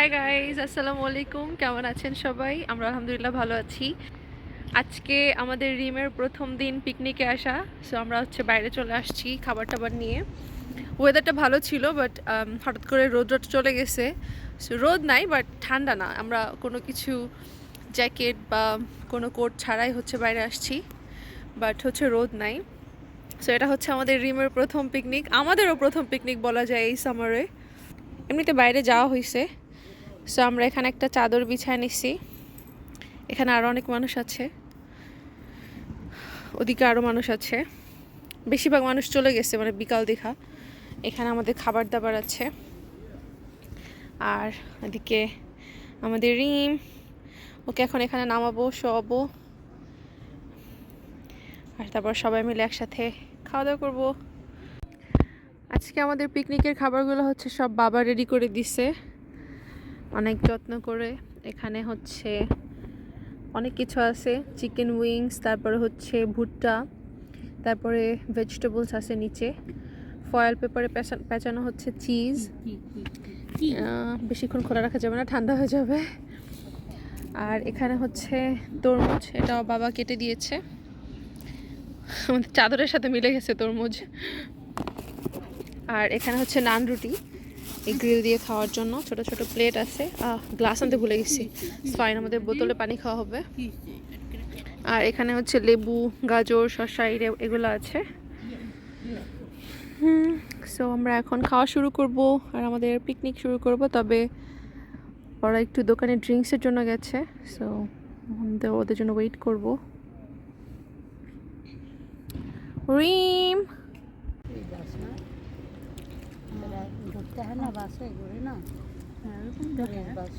Hi guys আসসালামু আলাইকুম কেমন আছেন সবাই? আমরা আলহামদুলিল্লাহ ভালো আছি। আজকে আমাদের রিমের প্রথম দিন পিকনিকে আসা। সো আমরা হচ্ছে বাইরে চলে আসছি খাবার টাবার নিয়ে। ওয়েদারটা ভালো ছিল বাট হঠাৎ করে রোদ রোদ চলে গেছে। সো রোদ নাই বাট ঠান্ডা না। আমরা কোনো কিছু জ্যাকেট বা কোনো কোট ছাড়াই হচ্ছে বাইরে আসছি। বাট হচ্ছে রোদ নাই। সো এটা হচ্ছে আমাদের রিমের প্রথম পিকনিক আমাদেরও প্রথম পিকনিক বলা যায় এই সামারে এমনিতে বাইরে যাওয়া হয়েছে সো আমরা এখানে একটা চাদর বিছায় নিচ্ছি এখানে আরও অনেক মানুষ আছে। ওদিকে আরও মানুষ আছে। বেশিরভাগ মানুষ চলে গেছে মানে বিকাল দেখা এখানে আমাদের খাবার দাবার আছে। আর এদিকে আমাদের রিম। ওকে এখন এখানে নামাবো, শোয়াবো। আর তারপর সবাই মিলে একসাথে খাওয়া দাওয়া করব। আজকে আমাদের পিকনিকের খাবারগুলো হচ্ছে সব বাবা রেডি করে দিছে। অনেক যত্ন করে। এখানে হচ্ছে অনেক কিছু আছে। চিকেন উইংস তারপরে হচ্ছে ভুট্টা, তারপরে ভেজিটেবলস আছে নিচে। ফয়েল পেপারে পেঁচানো হচ্ছে চিজ বেশিক্ষণ খোলা রাখা যাবে না, ঠান্ডা হয়ে যাবে। আর এখানে হচ্ছে তরমুজ, এটাও বাবা কেটে দিয়েছে। আমাদের চাদরের সাথে মিলে গেছে তরমুজ। আর এখানে হচ্ছে নান রুটি। এই গ্রিল দিয়ে খাওয়ার জন্য ছোট ছোট প্লেট আছে। গ্লাস আনতে ভুলে গেছি। ফাইন আমাদের বোতলে পানি খাওয়া হবে। আর এখানে হচ্ছে লেবু, গাজর, শসা এগুলো আছে। সো আমরা এখন খাওয়া শুরু করব আর আমাদের পিকনিক শুরু করব। তবে ওরা একটু দোকানে ড্রিঙ্কসের জন্য গেছে সো ওদের জন্য ওয়েট করব। রিম! হয় না বাসে ঘুরে না? বাস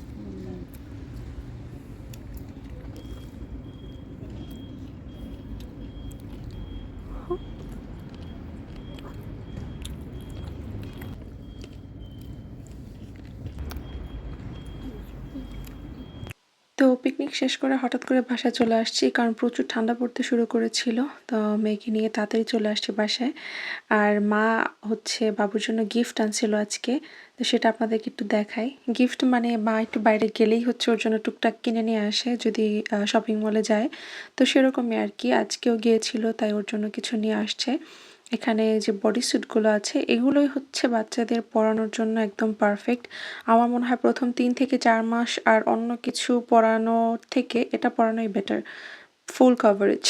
তো পিকনিক শেষ করে হঠাৎ করে বাসায় চলে আসছি, কারণ প্রচুর ঠান্ডা পড়তে শুরু করেছিল। তো মেয়েকে নিয়ে তাড়াতাড়ি চলে আসছি বাসায়। আর মা হচ্ছে বাবুর জন্য গিফট আনছিল আজকে, তো সেটা আপনাদেরকে একটু দেখাই। গিফট মানে মা একটু বাইরে গেলেই হচ্ছে ওর জন্য টুকটাক কিনে নিয়ে আসে, যদি শপিং মলে যায়। তো সেরকমই আর কি, আজকেও গিয়েছিল, তাই ওর জন্য কিছু নিয়ে আসছে। এখানে যে বডি স্যুটগুলো আছে, এগুলোই হচ্ছে বাচ্চাদের পরানোর জন্য একদম পারফেক্ট আমার মনে হয় প্রথম তিন থেকে চার মাস আর অন্য কিছু পরানোর থেকে এটা পরানোই বেটার ফুল কভারেজ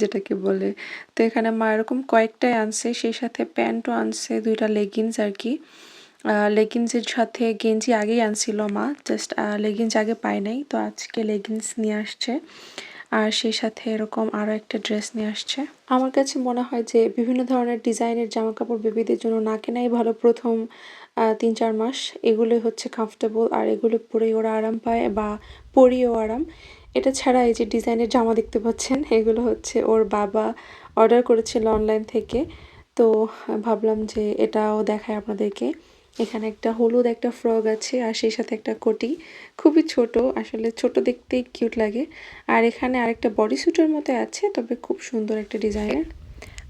যেটাকে বলে। তো এখানে মা এরকম কয়েকটাই আনছে, সেই সাথে প্যান্টও আনছে, দুইটা লেগিংস আর কি। লেগিংসের সাথে গেঞ্জি আগেই আনছিল মা জাস্ট লেগিংস আগে পাই নাই, তো আজকে লেগিংস নিয়ে আসছে। আর সেই সাথে এরকম আরও একটা ড্রেস নিয়ে আসছে। আমার কাছে মনে হয় যে বিভিন্ন ধরনের ডিজাইনের জামা কাপড় বেবিদের জন্য না কেনাই ভালো প্রথম তিন চার মাস। এগুলোই হচ্ছে কমফোর্টেবল আর এগুলো পরেই ওরা আরাম পায় বা পরিয়েও আরাম। এটা ছাড়া এই যে ডিজাইনের জামা দেখতে পাচ্ছেন, এগুলো হচ্ছে ওর বাবা অর্ডার করেছিল অনলাইন থেকে। তো ভাবলাম যে এটাও দেখায় আপনাদেরকে। এখানে একটা হলুদ, একটা ফ্রক আছে আর সেই সাথে একটা কোটি। খুবই ছোট, আসলে ছোট দেখতেই কিউট লাগে। আর এখানে আরেকটা বডি স্যুটের মতো আছে, তবে খুব সুন্দর একটা ডিজাইনের।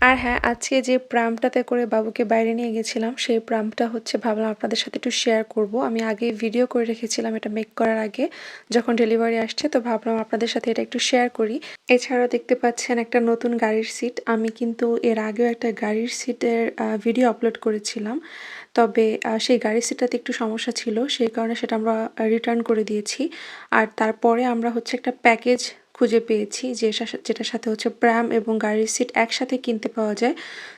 আর হ্যাঁ আজকে যে প্রামটাতে করে বাবুকে বাইরে নিয়ে গেছিলাম, সেই প্রামটা হচ্ছে ভাবলাম আপনাদের সাথে একটু শেয়ার করব। আমি আগে ভিডিও করে রেখেছিলাম এটা মেক করার আগে, যখন ডেলিভারি আসছে, তো ভাবলাম আপনাদের সাথে এটা একটু শেয়ার করি। এছাড়াও দেখতে পাচ্ছেন একটা নতুন গাড়ির সিট আমি কিন্তু এর আগেও একটা গাড়ির সিটের ভিডিও আপলোড করেছিলাম। তবে সেই গাড়ির সিটটাতে একটু সমস্যা ছিল, সেই কারণে সেটা আমরা রিটার্ন করে দিয়েছি। আর তারপরে আমরা হচ্ছে একটা প্যাকেজ খুঁজে পেয়েছি, যে যেটার সাথে হচ্ছে প্র্যাম এবং গাড়ির সিট একসাথে কিনতে পাওয়া যায়।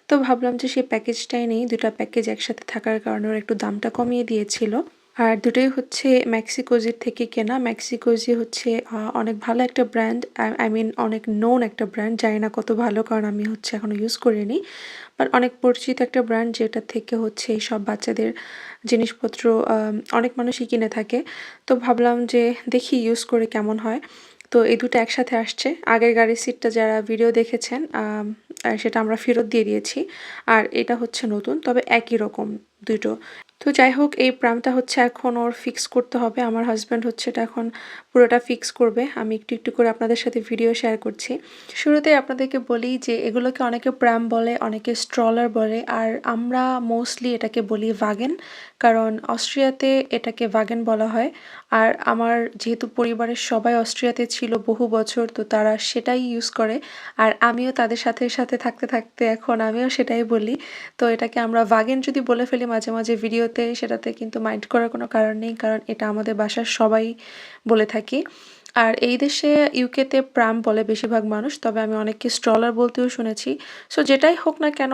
তো ভাবলাম যে সেই প্যাকেজটাই নেই দুটা প্যাকেজ একসাথে থাকার কারণে একটু দামটা কমিয়ে দিয়েছিল। আর দুটোই হচ্ছে ম্যাক্সিকোজির থেকে কেনা। ম্যাক্সিকোজি হচ্ছে অনেক ভালো একটা ব্র্যান্ড আই মিন অনেক নোন একটা ব্র্যান্ড জানি না কত ভালো, কারণ আমি হচ্ছে এখনও ইউজ করিনি। বাট অনেক পরিচিত একটা ব্র্যান্ড যেটা থেকে হচ্ছে এই সব বাচ্চাদের জিনিসপত্র অনেক মানুষই কিনে থাকে। তো ভাবলাম যে দেখি ইউজ করে কেমন হয়। তো এই দুটো একসাথে আসছে। আগের গাড়ির সিটটা যারা ভিডিও দেখেছেন সেটা আমরা ফেরত দিয়ে দিয়েছি। আর এটা হচ্ছে নতুন, তবে একই রকম দুটো। তো যাই হোক, এই প্রামটা হচ্ছে এখন ওর ফিক্স করতে হবে। আমার হাজব্যান্ড হচ্ছে এটা এখন পুরোটা ফিক্স করবে। আমি একটু একটু করে আপনাদের সাথে ভিডিও শেয়ার করছি। শুরুতে আপনাদেরকে বলি যে এগুলোকে অনেকে প্রাম বলে, অনেকে স্ট্রলার বলে, আর আমরা মোস্টলি এটাকে বলি ভাগেন কারণ অস্ট্রিয়াতে এটাকে ভাগেন বলা হয়। আর আমার যেহেতু পরিবারের সবাই অস্ট্রিয়াতে ছিল বহু বছর, তো তারা সেটাই ইউজ করে। আর আমিও তাদের সাথে সাথে থাকতে থাকতে এখন আমিও সেটাই বলি। তো এটাকে আমরা ভাগেন যদি বলে ফেলি মাঝে মাঝে ভিডিওতে সেটাতে কিন্তু মাইন্ড করার কোনো কারণ নেই, কারণ এটা আমাদের বাসার সবাই বলে থাকি। আর এই দেশে ইউকেতে প্রাম বলে বেশিরভাগ মানুষ, তবে আমি অনেককে স্ট্রলার বলতেও শুনেছি। সো যেটাই হোক না কেন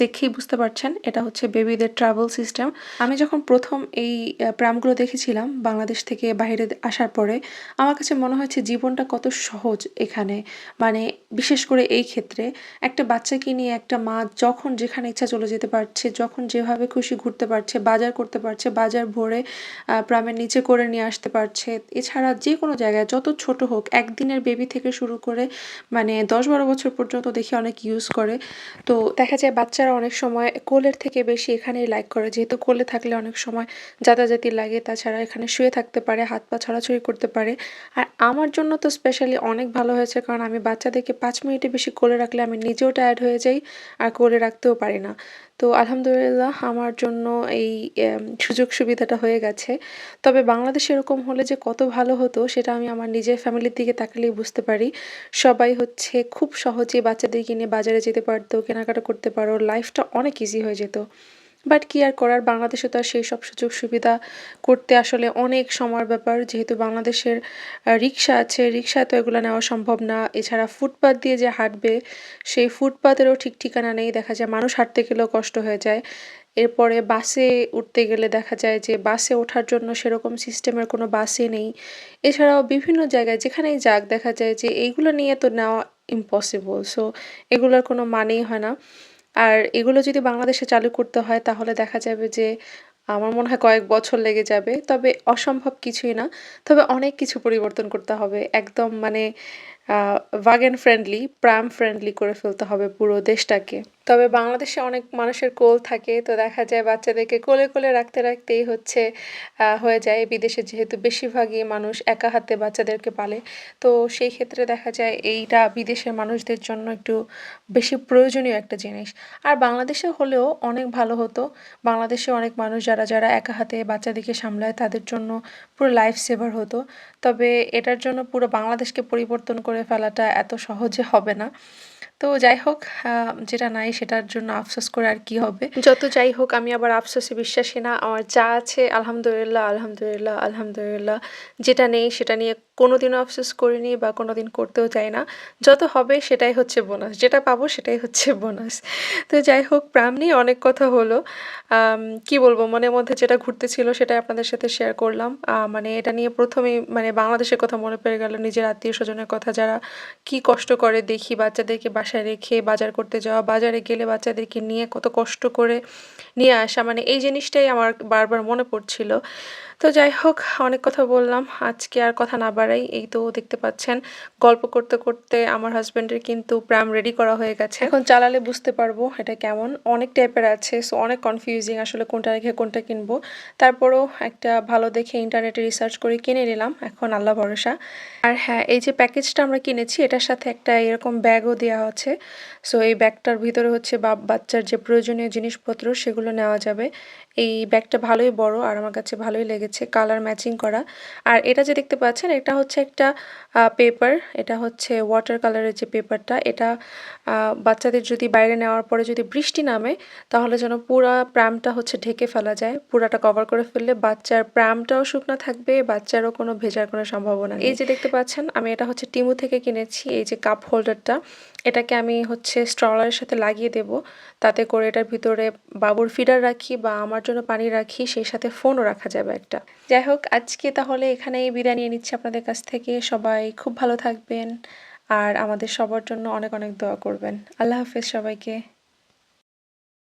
দেখেই বুঝতে পারছেন, এটা হচ্ছে বেবিদের ট্রাভেল সিস্টেম আমি যখন প্রথম এই প্রামগুলো দেখেছিলাম বাংলাদেশ থেকে বাইরে আসার পরে, আমার কাছে মনে হয়েছে জীবনটা কত সহজ এখানে। মানে বিশেষ করে এই ক্ষেত্রে একটা বাচ্চাকে নিয়ে একটা মা যখন যেখানে ইচ্ছা চলে যেতে পারছে, যখন যেভাবে খুশি ঘুরতে পারছে, বাজার করতে পারছে, বাজার ভরে প্রামের নিচে করে নিয়ে আসতে পারছে, এছাড়া যে কোনো জায়গায় যত ছোট হোক, একদিনের বেবি থেকে শুরু করে মানে দশ বারো বছর পর্যন্ত দেখি অনেক ইউজ করে। তো দেখা যায় বাচ্চারা অনেক সময় কোলের থেকে বেশি এখানেই লাইক করে। যেহেতু কোলে থাকলে অনেক সময় যাতাযাতি লাগে, তাছাড়া এখানে শুয়ে থাকতে পারে, হাত পা ছড়াছড়ি করতে পারে। আর আমার জন্য তো স্পেশালি অনেক ভালো হয়েছে, কারণ আমি বাচ্চাদেরকে পাঁচ মিনিটে বেশি কোলে রাখলে আমি নিজেও টায়ার্ড হয়ে যাই, আর কোলে রাখতেও পারি না। তো আলহামদুলিল্লাহ আমার জন্য এই সুযোগ সুবিধাটা হয়ে গেছে। তবে বাংলাদেশে এরকম হলে যে কত ভালো হতো, সেটা আমি আমার নিজের ফ্যামিলির দিকে তাকালেই বুঝতে পারি। সবাই হচ্ছে খুব সহজে বাচ্চাদের কিনে বাজারে যেতে পারতো, কেনাকাটা করতে পারো লাইফটা অনেক ইজি হয়ে যেত। বাট কি আর করার? বাংলাদেশে তো আর সেই সব সুযোগ সুবিধা করতে আসলে অনেক সময়ের ব্যাপার। যেহেতু বাংলাদেশের রিক্সা আছে রিক্সা তো এগুলো নেওয়া সম্ভব না। এছাড়া ফুটপাত দিয়ে যে হাঁটবে, সেই ফুটপাতেরও ঠিক ঠিকানা নেই। দেখা যায় মানুষ হাঁটতে গেলেও কষ্ট হয়ে যায়। এরপরে বাসে উঠতে গেলে দেখা যায় যে বাসে ওঠার জন্য সেরকম সিস্টেমের কোনো বাসই নেই। এছাড়াও বিভিন্ন জায়গায় যেখানেই যাক, দেখা যায় যে এইগুলো নিয়ে তো নেওয়া ইম্পসিবল সো এগুলোর কোনো মানেই হয় না। আর এগুলো যদি বাংলাদেশে চালু করতে হয়, তাহলে দেখা যাবে যে আমার মনে হয় কয়েক বছর লেগে যাবে। তবে অসম্ভব কিছুই না। তবে অনেক কিছু পরিবর্তন করতে হবে। একদম মানে ওয়াগেন ফ্রেন্ডলি প্রাম ফ্রেন্ডলি করে ফেলতে হবে পুরো দেশটাকে। তবে বাংলাদেশে অনেক মানুষের কোল থাকে, তো দেখা যায় বাচ্চাদেরকে কোলে কোলে রাখতে রাখতেই হচ্ছে হয়ে যায়। বিদেশে যেহেতু বেশিরভাগই মানুষ একা হাতে বাচ্চাদেরকে পালে, তো সেই ক্ষেত্রে দেখা যায় এইটা বিদেশের মানুষদের জন্য একটু বেশি প্রয়োজনীয় একটা জিনিস। আর বাংলাদেশে হলেও অনেক ভালো হতো। বাংলাদেশে অনেক মানুষ যারা যারা একা হাতে বাচ্চাদেরকে সামলায়, তাদের জন্য পুরো লাইফ সেভার হতো। তবে এটার জন্য পুরো বাংলাদেশকে পরিবর্তন করে ফেলাটা এত সহজে হবে না। তো যাই হোক যেটা নাই সেটার জন্য আফসোস করে আর কি হবে। যত যাই হোক, আমি আবার আফসোসে বিশ্বাসী না। আমার যা আছে, আলহামদুলিল্লাহ আলহামদুলিল্লাহ আলহামদুলিল্লাহ। যেটা নেই সেটা নিয়ে কোনোদিনও আফসোস করিনি বা কোনো দিন করতেও চাই না। যত হবে সেটাই হচ্ছে বোনাস। যেটা পাবো সেটাই হচ্ছে বোনাস। তো যাই হোক প্রাম নিয়ে অনেক কথা হলো। কি বলব, মনের মধ্যে যেটা ঘুরতেছিল সেটাই আপনাদের সাথে শেয়ার করলাম। মানে এটা নিয়ে প্রথমেই মানে বাংলাদেশের কথা মনে পড়ে গেল, নিজের আত্মীয় স্বজনের কথা, যারা কি কষ্ট করে দেখি বাচ্চাদেরকে বাসায় রেখে বাজার করতে যাওয়া, বাজারে গেলে বাচ্চাদেরকে নিয়ে কত কষ্ট করে নিয়ে আসা মানে এই জিনিসটাই আমার বারবার মনে পড়ছিল। তো যাই হোক, অনেক কথা বললাম। আজকে আর কথা না বাড়াই এই তো দেখতে পাচ্ছেন। গল্প করতে করতে আমার হাজব্যান্ডের কিন্তু প্রাম রেডি করা হয়ে গেছে। এখন চালালে বুঝতে পারব এটা কেমন। অনেক টাইপের আছে সো অনেক কনফিউজিং আসলে কোনটা রেখে কোনটা কিনবো। তারপরেও একটা ভালো দেখে ইন্টারনেটে রিসার্চ করে কিনে নিলাম, এখন আল্লাহ ভরসা। আর হ্যাঁ এই যে প্যাকেজটা আমরা কিনেছি, এটার সাথে একটা এরকম ব্যাগও দেওয়া আছে। সো এই ব্যাগটার ভিতরে হচ্ছে বা বাচ্চার যে প্রয়োজনীয় জিনিসপত্র, সেগুলো নেওয়া যাবে। এই ব্যাগটা ভালোই বড় আর আমার কাছে ভালোই লেগেছে কালার ম্যাচিং করা। আর এটা যে দেখতে পাচ্ছেন, এটা হচ্ছে একটা পেপার এটা হচ্ছে ওয়াটার কালারের যে পেপারটা এটা বাচ্চাদের যদি বাইরে নেওয়ার পরে যদি বৃষ্টি নামে, তাহলে যেন পুরা প্রামটা হচ্ছে ঢেকে ফেলা যায়, পুরাটা কভার করে ফেললে বাচ্চার প্রামটাও শুকনো থাকবে, বাচ্চারও কোনো ভেজার কোনো সম্ভাবনা এই যে দেখতে পাচ্ছেন, আমি এটা হচ্ছে টিমু থেকে কিনেছি, এই যে কাপ হোল্ডারটা এটাকে আমি হচ্ছে স্ট্রলারের সাথে লাগিয়ে দেব। তাতে করে এটার ভিতরে বাবুর ফিডার রাখি বা আমার জন্য পানি রাখি, সেই সাথে ফোনও রাখা যাবে একটা। যাই হোক, আজকে তাহলে এখানেই বিদায় নিয়ে নিচ্ছি আপনাদের কাছ থেকে। সবাই খুব ভালো থাকবেন আর আমাদের সবার জন্য অনেক অনেক দোয়া করবেন। আল্লাহ হাফেজ সবাইকে।